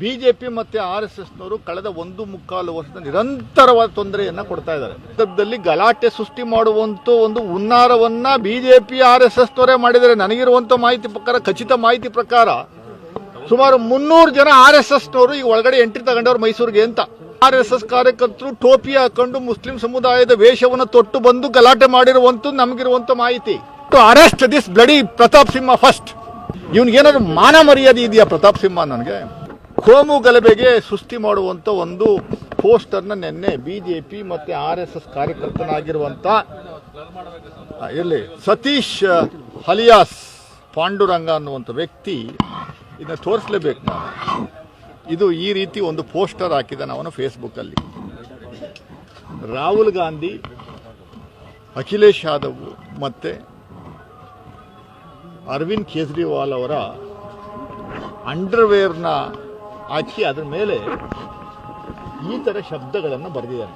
BJP ಮತ್ತೆ R S ಎಸ್ನವರು ಕಳೆದ ಒಂದು ಮುಕ್ಕಾಲು ವರ್ಷದ ನಿರಂತರವಾದ ತೊಂದರೆಯನ್ನ ಕೊಡ್ತಾ ಇದ್ದಾರೆ. ಸಂದರ್ಭದಲ್ಲಿ ಗಲಾಟೆ ಸೃಷ್ಟಿ ಮಾಡುವಂತ ಒಂದು ಹುನ್ನಾರವನ್ನ ಬಿಜೆಪಿ, ಆರ್ ಎಸ್ ಎಸ್ನವರೇ ಮಾಡಿದರೆ ನನಗಿರುವಂಥ ಮಾಹಿತಿ ಪ್ರಕಾರ, ಖಚಿತ ಮಾಹಿತಿ ಪ್ರಕಾರ ಸುಮಾರು ಮುನ್ನೂರು ಜನ ಆರ್ ಎಸ್ ಎಸ್ನವರು ಈಗ ಒಳಗಡೆ ಎಂಟ್ರಿ ತಗೊಂಡವ್ರು ಮೈಸೂರಿಗೆ ಅಂತ. ಆರ್ ಎಸ್ ಎಸ್ ಕಾರ್ಯಕರ್ತರು ಟೋಪಿ ಹಾಕೊಂಡು ಮುಸ್ಲಿಂ ಸಮುದಾಯದ ವೇಷವನ್ನು ತೊಟ್ಟು ಬಂದು ಗಲಾಟೆ ಮಾಡಿರುವಂತ ನಮಗಿರುವಂತ ಮಾಹಿತಿ. To arrest this bloody Pratap Simha first ಇವನಿಗೇನಾದ್ರು ಮಾನ ಮರ್ಯಾದೆ ಇದೆಯಾ ಪ್ರತಾಪ್ ಸಿಂಹ ನನಗೆ? ಕೋಮು ಗಲಭೆಗೆ ಸೃಷ್ಟಿ ಮಾಡುವಂಥ ಒಂದು ಪೋಸ್ಟರ್ನ ನಿನ್ನೆ ಬಿ ಜೆ ಪಿ ಮತ್ತು ಆರ್ ಎಸ್ ಎಸ್ ಕಾರ್ಯಕರ್ತನಾಗಿರುವಂಥ ಇರಲಿ, ಸತೀಶ್ ಹಲಿಯಾಸ್ ಪಾಂಡುರಂಗ ಅನ್ನುವಂಥ ವ್ಯಕ್ತಿ ಇದನ್ನು ತೋರಿಸಲೇಬೇಕು ನಾನು ಇದು ಈ ರೀತಿ ಒಂದು ಪೋಸ್ಟರ್ ಹಾಕಿದ್ದಾನೆ ಅವನು ಫೇಸ್ಬುಕ್ಕಲ್ಲಿ. ರಾಹುಲ್ ಗಾಂಧಿ, ಅಖಿಲೇಶ್ ಯಾದವ್ ಮತ್ತು ಅರವಿಂದ್ ಕೇಜ್ರಿವಾಲ್ ಅವರ ಅಂಡರ್ವೇರ್ನ ಹಾಕಿ ಅದ್ರ ಮೇಲೆ ಈ ಥರ ಶಬ್ದಗಳನ್ನು ಬರೆದಿದ್ದಾರೆ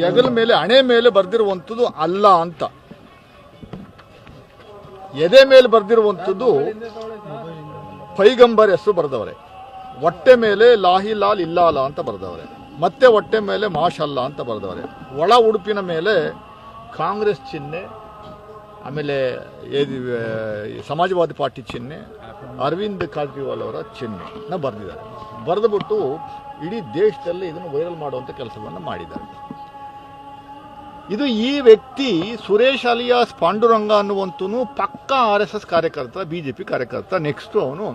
ಹೆಗಲ ಮೇಲೆ ಹಣೆ ಮೇಲೆ ಬರೆದಿರುವಂಥದ್ದು ಅಲ್ಲ ಅಂತ. ಎದೆ ಮೇಲೆ ಬರೆದಿರುವಂಥದ್ದು ಪೈಗಂಬರ್ ಹೆಸರು ಬರೆದವ್ರೆ. ಹೊಟ್ಟೆ ಮೇಲೆ ಲಾಹಿ ಲಾಲ್ ಇಲ್ಲಾಲ ಅಂತ ಬರೆದವ್ರೆ. ಮತ್ತೆ ಹೊಟ್ಟೆ ಮೇಲೆ ಮಾಶಲ್ಲ ಅಂತ ಬರೆದವ್ರೆ. ಒಳ ಉಡುಪಿನ ಮೇಲೆ ಕಾಂಗ್ರೆಸ್ ಚಿಹ್ನೆ ಆಮೇಲೆ ಸಮಾಜವಾದಿ ಪಾರ್ಟಿ ಚಿಹ್ನೆ ಅರವಿಂದ್ ಕೇಜ್ರಿವಾಲ್ ಅವರ ಚಿಹ್ನೆನ ಬರೆದಿದ್ದಾರೆ. ಬರೆದುಬಿಟ್ಟು ಇಡೀ ದೇಶದಲ್ಲಿ ಇದನ್ನು ವೈರಲ್ ಮಾಡುವಂಥ ಕೆಲಸವನ್ನು ಮಾಡಿದ್ದಾರೆ. ಇದು ಈ ವ್ಯಕ್ತಿ ಸುರೇಶ್ ಅಲಿಯಾಸ್ ಪಾಂಡುರಂಗ ಅನ್ನುವಂತನು ಪಕ್ಕ ಆರ್ ಎಸ್ ಎಸ್ ಕಾರ್ಯಕರ್ತ, ಬಿ ಜೆ ಪಿ ಕಾರ್ಯಕರ್ತ ನೆಕ್ಸ್ಟು ಅವನು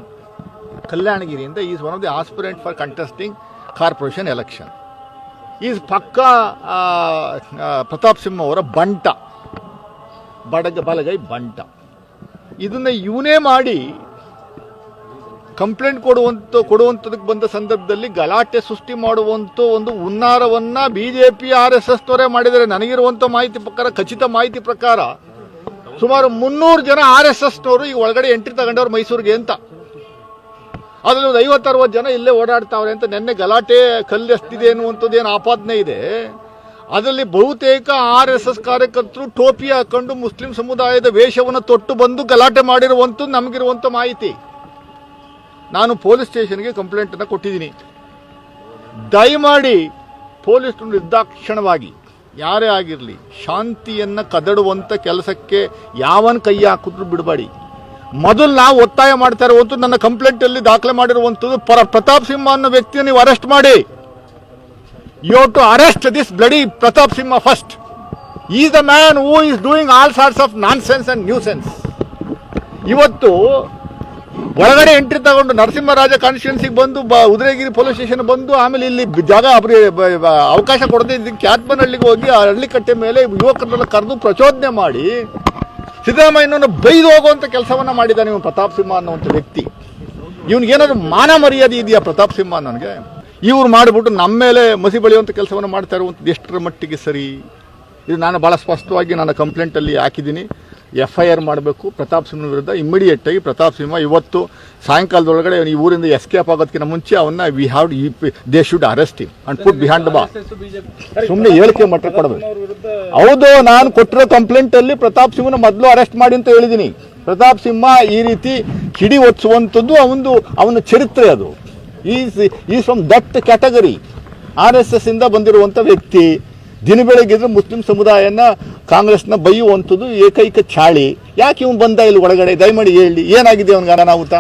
ಕಲ್ಯಾಣಗಿರಿಯಿಂದ is one of the aspirant for contesting corporation election is ಪಕ್ಕ ಪ್ರತಾಪ್ ಸಿಂಹ ಅವರ ಬಂಟ. ಬಡಗ ಬಲಗೈ ಬಂಟ. ಇದನ್ನು ಇವನೇ ಮಾಡಿ ಕಂಪ್ಲೇಂಟ್ ಕೊಡುವಂಥ ಕೊಡುವಂಥದಕ್ಕೆ ಬಂದ ಸಂದರ್ಭದಲ್ಲಿ ಗಲಾಟೆ ಸೃಷ್ಟಿ ಮಾಡುವಂಥ ಒಂದು ಹುನ್ನಾರವನ್ನು B J P R S S ಮಾಡಿದರೆ ನನಗಿರುವಂಥ ಮಾಹಿತಿ ಪ್ರಕಾರ, ಖಚಿತ ಮಾಹಿತಿ ಪ್ರಕಾರ ಸುಮಾರು ಮುನ್ನೂರು ಜನ ಆರ್ ಎಸ್ ಎಸ್ನವರು ಈಗ ಒಳಗಡೆ ಎಂಟ್ರಿ ತಗೊಂಡವ್ರು ಮೈಸೂರಿಗೆ ಅಂತ. ಅದರಲ್ಲಿ ಒಂದು ಐವತ್ತರವತ್ತು ಜನ ಇಲ್ಲೇ ಓಡಾಡ್ತಾವ್ರೆ ಅಂತ ನಿನ್ನೆ ಗಲಾಟೆ ಕಲ್ಲು ಎಷ್ಟಿದೆ ಅನ್ನುವಂಥದ್ದು ಏನು ಆಪಾದನೆ ಇದೆ. ಅದರಲ್ಲಿ ಬಹುತೇಕ ಆರ್ ಎಸ್ ಎಸ್ ಕಾರ್ಯಕರ್ತರು ಟೋಪಿ ಹಾಕೊಂಡು ಮುಸ್ಲಿಂ ಸಮುದಾಯದ ವೇಷವನ್ನು ತೊಟ್ಟು ಬಂದು ಗಲಾಟೆ ಮಾಡಿರುವಂಥದ್ದು ನಮಗಿರುವಂಥ ಮಾಹಿತಿ. ನಾನು ಪೊಲೀಸ್ ಸ್ಟೇಷನ್ಗೆ ಕಂಪ್ಲೇಂಟನ್ನು ಕೊಟ್ಟಿದ್ದೀನಿ. ದಯಮಾಡಿ ಪೊಲೀಸರು ನಿರ್ದಾಕ್ಷಣವಾಗಿ ಯಾರೇ ಆಗಿರಲಿ, ಶಾಂತಿಯನ್ನು ಕದಡುವಂಥ ಕೆಲಸಕ್ಕೆ ಯಾವನ ಕೈ ಹಾಕಿದ್ರು ಬಿಡಬೇಡಿ. ಮೊದಲು ನಾವು ಒತ್ತಾಯ ಮಾಡ್ತಾ ಇರುವಂಥದ್ದು ನನ್ನ ಕಂಪ್ಲೇಂಟಲ್ಲಿ ದಾಖಲೆ ಮಾಡಿರುವಂಥದ್ದು ಪರ ಪ್ರತಾಪ್ ಸಿಂಹ ಅನ್ನೋ ವ್ಯಕ್ತಿಯನ್ನು ನೀವು ಅರೆಸ್ಟ್ ಮಾಡಿ. You to arrest this bloody Pratap Simha first is the man who is doing all sorts of nonsense and nuisance ಇವತ್ತು ಒಳಗಡೆ ಎಂಟ್ರಿ ತಗೊಂಡು ನರಸಿಂಹರಾಜ ಕಾನ್ಸ್ಟಿಟ್ಯೂನ್ಸಿಗೆ ಬಂದು, ಬ, ಉದಯಗಿರಿ ಪೊಲೀಸ್ ಸ್ಟೇಷನ್ ಬಂದು, ಆಮೇಲೆ ಇಲ್ಲಿ ಜಾಗ ಅವಕಾಶ ಕೊಡದೆ ಇದಕ್ಕೆ ಕ್ಯಾತ್ಮನಹಳ್ಳಿಗೆ ಹೋಗಿ ಆ ಹಳ್ಳಿ ಕಟ್ಟೆ ಮೇಲೆ ಯುವಕರನ್ನೆಲ್ಲ ಕರೆದು ಪ್ರಚೋದನೆ ಮಾಡಿ, ಸಿದ್ದರಾಮಯ್ಯನನ್ನು ಬೈದು ಹೋಗುವಂಥ ಕೆಲಸವನ್ನ ಮಾಡಿದ್ದಾನೆ ಇವನು ಪ್ರತಾಪ್ ಸಿಂಹ ಅನ್ನುವಂಥ ವ್ಯಕ್ತಿ. ಇವನಿಗೇನಾದ್ರು ಮಾನ ಮರ್ಯಾದೆ ಇದೆಯಾ ಪ್ರತಾಪ್ ಸಿಂಹ ನನಗೆ? ಇವ್ರು ಮಾಡಿಬಿಟ್ಟು ನಮ್ಮ ಮೇಲೆ ಮಸಿ ಬಳಿಯುವಂಥ ಕೆಲಸವನ್ನು ಮಾಡ್ತಾ ಇರುವಂಥದ್ದು ಎಷ್ಟರ ಮಟ್ಟಿಗೆ ಸರಿ? ಇದು ನಾನು ಭಾಳ ಸ್ಪಷ್ಟವಾಗಿ ನನ್ನ ಕಂಪ್ಲೇಂಟಲ್ಲಿ ಹಾಕಿದ್ದೀನಿ. ಎಫ್ ಐ ಆರ್ ಮಾಡಬೇಕು, ಪ್ರತಾಪ್ ಸಿಂಹನ ವಿರುದ್ಧ ಇಮಿಡಿಯೇಟ್ ಆಗಿ ಪ್ರತಾಪ್ ಸಿಂಹ ಇವತ್ತು ಸಾಯಂಕಾಲದೊಳಗಡೆ ಈ ಊರಿಂದ ಎಸ್ಕೇಪ್ ಆಗೋದಕ್ಕಿಂತ ಮುಂಚೆ ಅವನ್ನ we have they should arrest him and put behind ಬಾ ಸುಮ್ಮನೆ ಹೇಳಿಕೆ ಮಟ್ಟ ಕೊಡಬೇಕು ಹೌದು, ನಾನು ಕೊಟ್ಟಿರೋ ಕಂಪ್ಲೇಂಟಲ್ಲಿ ಪ್ರತಾಪ್ ಸಿಂಹನ ಮೊದಲು ಅರೆಸ್ಟ್ ಮಾಡಿ ಅಂತ ಹೇಳಿದ್ದೀನಿ. ಪ್ರತಾಪ್ ಸಿಂಹ ಈ ರೀತಿ ಕಿಡಿ ಒತ್ಸುವಂಥದ್ದು ಅವನು ಅವನ ಚರಿತ್ರೆ ಅದು. Is is from that category R S S ಇಂದ ಬಂದಿರುವಂಥ ವ್ಯಕ್ತಿ, ದಿನ ಬೆಳಗ್ಗಿದ್ರೆ ಮುಸ್ಲಿಂ ಸಮುದಾಯನ ಕಾಂಗ್ರೆಸ್ನ ಬೈಯುವಂಥದ್ದು ಏಕೈಕ ಚಾಳಿ. ಯಾಕೆ ಇವನು ಬಂದ ಇಲ್ಲಿ ಒಳಗಡೆ? ದಯಮಾಡಿ ಹೇಳಿ, ಏನಾಗಿದೆ ಅವನಿಗೆ ಅನಾಹುತ?